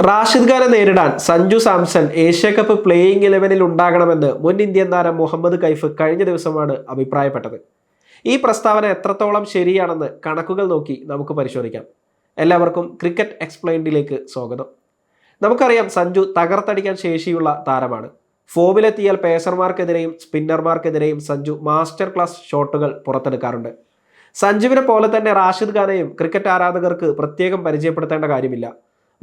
റാഷിദ് ഖാനെ നേരിടാൻ Sanju Samson Asia cup playing ഇലവനിൽ ഉണ്ടാകണമെന്ന് മുൻ ഇന്ത്യൻ താരം മുഹമ്മദ് കൈഫ് കഴിഞ്ഞ ദിവസമാണ് അഭിപ്രായപ്പെട്ടത്. ഈ പ്രസ്താവന എത്രത്തോളം ശരിയാണെന്ന് കണക്കുകൾ നോക്കി നമുക്ക് പരിശോധിക്കാം. എല്ലാവർക്കും ക്രിക്കറ്റ് എക്സ്പ്ലെയിൻഡിലേക്ക് സ്വാഗതം. നമുക്കറിയാം സഞ്ജു തകർത്തടിക്കാൻ ശേഷിയുള്ള താരമാണ്. ഫോമിലെത്തിയാൽ പേസർമാർക്കെതിരെയും സ്പിന്നർമാർക്കെതിരെയും സഞ്ജു മാസ്റ്റർ ക്ലാസ് ഷോട്ടുകൾ പുറത്തെടുക്കാറുണ്ട്. സഞ്ജുവിനെ പോലെ തന്നെ റാഷിദ് ഖാനെയും ക്രിക്കറ്റ് ആരാധകർക്ക് പ്രത്യേകം പരിചയപ്പെടുത്തേണ്ട കാര്യമില്ല.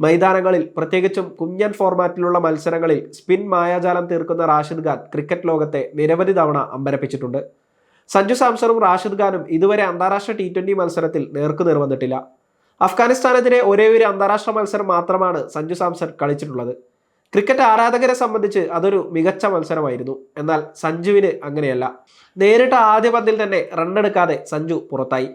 മൈതാനങ്ങളിൽ പ്രത്യേകിച്ചും കുഞ്ഞൻ ഫോർമാറ്റിലുള്ള മത്സരങ്ങളിൽ സ്പിൻ മായാജാലം തീർക്കുന്ന റാഷിദ് ഖാൻ ക്രിക്കറ്റ് ലോകത്തെ നിരവധി തവണ അമ്പരപ്പിച്ചിട്ടുണ്ട്. സഞ്ജു സാംസണും റാഷിദ് ഖാനും ഇതുവരെ അന്താരാഷ്ട്ര ടി ട്വന്റി മത്സരത്തിൽ നേർക്കുനേർ വന്നിട്ടില്ല അഫ്ഗാനിസ്ഥാനെതിരെ ഒരേ ഒരു അന്താരാഷ്ട്ര മത്സരം മാത്രമാണ് സഞ്ജു സാംസൺ കളിച്ചിട്ടുള്ളത്. ക്രിക്കറ്റ് ആരാധകരെ സംബന്ധിച്ച് അതൊരു മികച്ച മത്സരമായിരുന്നു. എന്നാൽ സഞ്ജുവിന് അങ്ങനെയല്ല. നേരിട്ട ആദ്യ പന്തിൽ തന്നെ റണ്ണെടുക്കാതെ സഞ്ജു പുറത്തായി.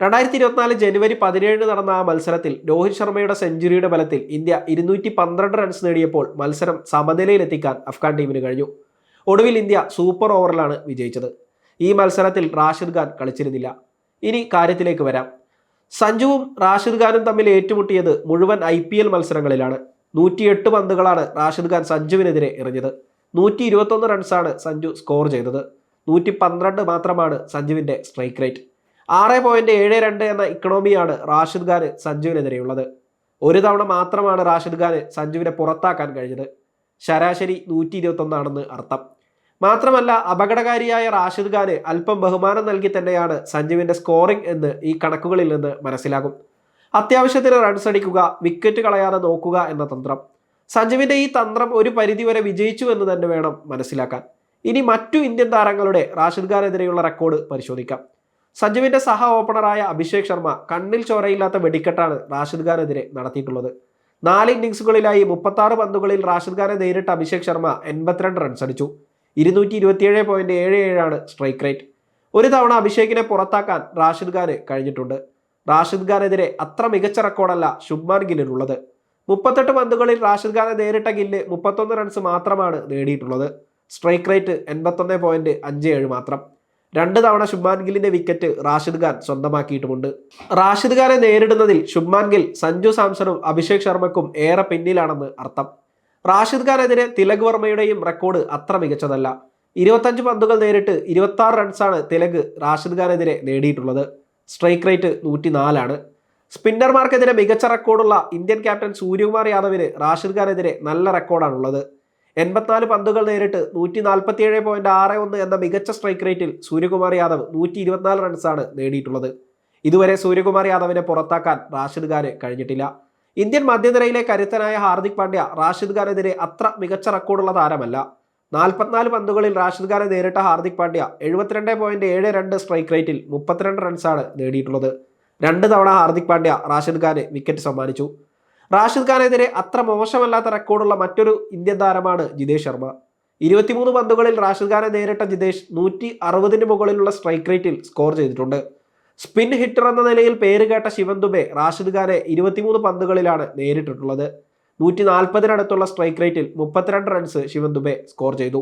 രണ്ടായിരത്തി ഇരുപത്തിനാല് ജനുവരി പതിനേഴിന് നടന്ന ആ മത്സരത്തിൽ രോഹിത് ശർമ്മയുടെ സെഞ്ചുറിയുടെ ബലത്തിൽ ഇന്ത്യ ഇരുന്നൂറ്റി പന്ത്രണ്ട് റൺസ് നേടിയപ്പോൾ മത്സരം സമനിലയിലെത്തിക്കാൻ അഫ്ഗാൻ ടീമിന് കഴിഞ്ഞു. ഒടുവിൽ ഇന്ത്യ സൂപ്പർ ഓവറിലാണ് വിജയിച്ചത്. ഈ മത്സരത്തിൽ റാഷിദ് ഖാൻ കളിച്ചിരുന്നില്ല. ഇനി കാര്യത്തിലേക്ക് വരാം. സഞ്ജുവും റാഷിദ് ഖാനും തമ്മിൽ ഏറ്റുമുട്ടിയത് മുഴുവൻ ഐ പി എൽ മത്സരങ്ങളിലാണ്. നൂറ്റിയെട്ട് പന്തുകളാണ് റാഷിദ് ഖാൻ സഞ്ജുവിനെതിരെ എറിഞ്ഞത്. നൂറ്റി ഇരുപത്തൊന്ന് റൺസാണ് സഞ്ജു സ്കോർ ചെയ്തത്. നൂറ്റി പന്ത്രണ്ട് മാത്രമാണ് സഞ്ജുവിന്റെ സ്ട്രൈക്ക് റേറ്റ്. ആറ് പോയിന്റ് ഏഴ് രണ്ട് എന്ന ഇക്കണോമിയാണ് റാഷിദ് ഖാന് സഞ്ജുവിനെതിരെയുള്ളത്. ഒരു തവണ മാത്രമാണ് റാഷിദ് ഖാന് സഞ്ജുവിനെ പുറത്താക്കാൻ കഴിഞ്ഞത്. ശരാശരി നൂറ്റി ഇരുപത്തൊന്നാണെന്ന് അർത്ഥം. മാത്രമല്ല അപകടകാരിയായ റാഷിദ് ഖാന് അല്പം ബഹുമാനം നൽകി തന്നെയാണ് സഞ്ജുവിന്റെ സ്കോറിംഗ് എന്ന് ഈ കണക്കുകളിൽ നിന്ന് മനസ്സിലാകും. അത്യാവശ്യത്തിന് റൺസ് അടിക്കുക വിക്കറ്റ് കളയാതെ നോക്കുക എന്ന തന്ത്രം. സഞ്ജുവിന്റെ ഈ തന്ത്രം ഒരു പരിധിവരെ വിജയിച്ചു എന്ന് തന്നെ വേണം മനസ്സിലാക്കാൻ. ഇനി മറ്റു ഇന്ത്യൻ താരങ്ങളുടെ റാഷിദ് ഖാനെതിരെയുള്ള റെക്കോർഡ് പരിശോധിക്കാം. സഞ്ജുവിന്റെ സഹ ഓപ്പണറായ അഭിഷേക് ശർമ്മ കണ്ണിൽ ചോരയില്ലാത്ത വെടിക്കെട്ടാണ് റാഷിദ് ഖാനെതിരെ നടത്തിയിട്ടുള്ളത്. നാല് ഇന്നിങ്സുകളിലായി മുപ്പത്തി പന്തുകളിൽ റാഷിദ് ഖാനെ നേരിട്ട് അഭിഷേക് ശർമ്മ എൺപത്തിരണ്ട് റൺസ് അടിച്ചു. ഇരുന്നൂറ്റി ഇരുപത്തിയേഴ് പോയിന്റ് ഏഴ് ഏഴാണ് സ്ട്രൈക്ക് റേറ്റ് ഒരു തവണ അഭിഷേകിനെ പുറത്താക്കാൻ റാഷിദ് ഖാന് കഴിഞ്ഞിട്ടുണ്ട്. റാഷിദ് ഖാനെതിരെ അത്ര മികച്ച റെക്കോർഡല്ല ശുഭ്മാൻ ഗില്ലിനുള്ളത്. മുപ്പത്തെട്ട് പന്തുകളിൽ റാഷിദ് ഖാനെ നേരിട്ട ഗില്ല് മുപ്പത്തൊന്ന് റൺസ് മാത്രമാണ് നേടിയിട്ടുള്ളത്. സ്ട്രൈക്ക് റേറ്റ് എൺപത്തൊന്ന് പോയിന്റ് അഞ്ച് ഏഴ് മാത്രം. രണ്ട് തവണ ശുഭ്മാൻ ഗില്ലിന്റെ വിക്കറ്റ് റാഷിദ് ഖാൻ സ്വന്തമാക്കിയിട്ടുമുണ്ട്. റാഷിദ് ഖാനെ നേരിടുന്നതിൽ ശുഭ്മാൻ ഗിൽ സഞ്ജു സാംസണും അഭിഷേക് ശർമ്മക്കും ഏറെ പിന്നിലാണെന്ന് അർത്ഥം. റാഷിദ് ഖാനെതിരെ തിലക് വർമ്മയുടെയും റെക്കോർഡ് അത്ര മികച്ചതല്ല. ഇരുപത്തഞ്ച് പന്തുകൾ നേരിട്ട് ഇരുപത്തി ആറ് റൺസാണ് തിലക് റാഷിദ് ഖാനെതിരെ നേടിയിട്ടുള്ളത്. സ്ട്രൈക്ക് റേറ്റ് നൂറ്റി നാലാണ് സ്പിന്നർമാർക്കെതിരെ മികച്ച റെക്കോർഡുള്ള ഇന്ത്യൻ ക്യാപ്റ്റൻ സൂര്യകുമാർ യാദവിന് റാഷിദ് ഖാനെതിരെ നല്ല റെക്കോർഡാണുള്ളത് എൺപത്തിനാല് പന്തുകൾ നേരിട്ട് നൂറ്റി നാൽപ്പത്തി ഏഴ് പോയിന്റ് ആറ് ഒന്ന് എന്ന മികച്ച സ്ട്രൈക്ക് റേറ്റിൽ സൂര്യകുമാർ യാദവ് നൂറ്റി ഇരുപത്തിനാല് റൺസാണ് നേടിയിട്ടുള്ളത്. ഇതുവരെ സൂര്യകുമാർ യാദവിനെ പുറത്താക്കാൻ റാഷിദ് ഖാന് കഴിഞ്ഞിട്ടില്ല. ഇന്ത്യൻ മധ്യനിരയിലെ കരുത്തനായ ഹാർദിക് പാണ്ഡ്യ റാഷിദ് ഖാനെതിരെ അത്ര മികച്ച റെക്കോർഡുള്ള താരമല്ല. നാൽപ്പത്തിനാല് പന്തുകളിൽ റാഷിദ് ഖാനെ നേരിട്ട ഹാർദിക് പാണ്ഡ്യ എഴുപത്തിരണ്ട് പോയിന്റ് ഏഴ് രണ്ട് സ്ട്രൈക്ക് റേറ്റിൽ മുപ്പത്തിരണ്ട് റൺസാണ് നേടിയിട്ടുള്ളത്. രണ്ട് തവണ ഹാർദിക് പാണ്ഡ്യ റാഷിദ് ഖാനെ വിക്കറ്റ് സമ്മാനിച്ചു. റാഷിദ് ഖാനെതിരെ അത്ര മോശമല്ലാത്ത റെക്കോർഡുള്ള മറ്റൊരു ഇന്ത്യൻ താരമാണ് ജിതേഷ് ശർമ്മ. ഇരുപത്തിമൂന്ന് പന്തുകളിൽ റാഷിദ് ഖാനെ നേരിട്ട ജിതേഷ് നൂറ്റി അറുപതിന് മുകളിലുള്ള സ്ട്രൈക്ക് റേറ്റിൽ സ്കോർ ചെയ്തിട്ടുണ്ട്. സ്പിൻ ഹിറ്റർ എന്ന നിലയിൽ പേര് കേട്ട ശിവൻ ദുബെ റാഷിദ് ഖാനെ ഇരുപത്തിമൂന്ന് പന്തുകളിലാണ് നേരിട്ടിട്ടുള്ളത്. നൂറ്റി നാൽപ്പതിനടുത്തുള്ള സ്ട്രൈക്ക് റേറ്റിൽ മുപ്പത്തിരണ്ട് റൺസ് ശിവൻ ദുബെ സ്കോർ ചെയ്തു.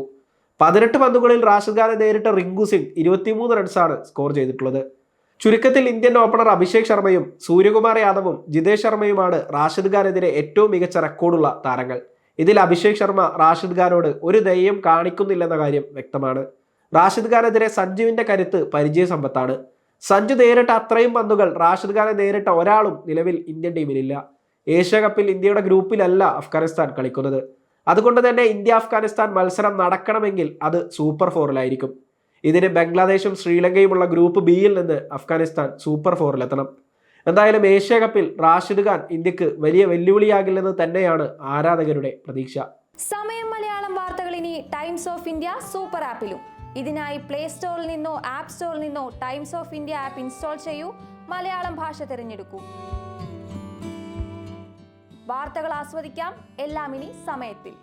പതിനെട്ട് പന്തുകളിൽ റാഷിദ് ഖാനെ നേരിട്ട റിങ്കു സിംഗ് ഇരുപത്തിമൂന്ന് റൺസാണ് സ്കോർ ചെയ്തിട്ടുള്ളത്. ചുരുക്കത്തിൽ ഇന്ത്യൻ ഓപ്പണർ അഭിഷേക് ശർമ്മയും സൂര്യകുമാർ യാദവും ജിതേഷ് ശർമ്മയുമാണ് റാഷിദ് ഖാനെതിരെ ഏറ്റവും മികച്ച റെക്കോർഡുള്ള താരങ്ങൾ. ഇതിൽ അഭിഷേക് ശർമ്മ റാഷിദ് ഖാനോട് ഒരു ദയ്യം കാണിക്കുന്നില്ലെന്ന കാര്യം വ്യക്തമാണ്. റാഷിദ് ഖാനെതിരെ സഞ്ജുവിന്റെ കരുത്ത് പരിചയ സമ്പത്താണ്. സഞ്ജു നേരിട്ട അത്രയും പന്തുകൾ റാഷിദ് ഖാനെ നേരിട്ട ഒരാളും നിലവിൽ ഇന്ത്യൻ ടീമിലില്ല. ഏഷ്യ കപ്പിൽ ഇന്ത്യയുടെ ഗ്രൂപ്പിലല്ല അഫ്ഗാനിസ്ഥാൻ കളിക്കുന്നത്. അതുകൊണ്ട് തന്നെ ഇന്ത്യ അഫ്ഗാനിസ്ഥാൻ മത്സരം നടക്കണമെങ്കിൽ അത് സൂപ്പർ ഫോറിലായിരിക്കും. ഇതിന് ബംഗ്ലാദേശും ശ്രീലങ്കയുമുള്ള ഗ്രൂപ്പ് ബിയിൽ നിന്ന് അഫ്ഗാനിസ്ഥാൻ സൂപ്പർ ഫോറിലെത്തണം എന്തായാലും ഏഷ്യ കപ്പിൽ റാഷിദ് ഖാൻ ഇന്ത്യയ്ക്ക് വലിയ വെല്ലുവിളിയാകില്ലെന്ന് തന്നെയാണ് ആരാധകരുടെ പ്രതീക്ഷ. സമയം മലയാളം വാർത്തകൾ ഇനി ടൈംസ് ഓഫ് ഇന്ത്യ സൂപ്പർ ആപ്പിലും ഇതിനായി പ്ലേ സ്റ്റോറിൽ നിന്നോ ആപ്പ് സ്റ്റോറിൽ നിന്നോ Times of India app install ചെയ്യൂ. മലയാളം ഭാഷ തിരഞ്ഞെടുക്കൂ. വാർത്തകൾ ആസ്വദിക്കാം. എല്ലാം ഇനി സമയത്തിൽ.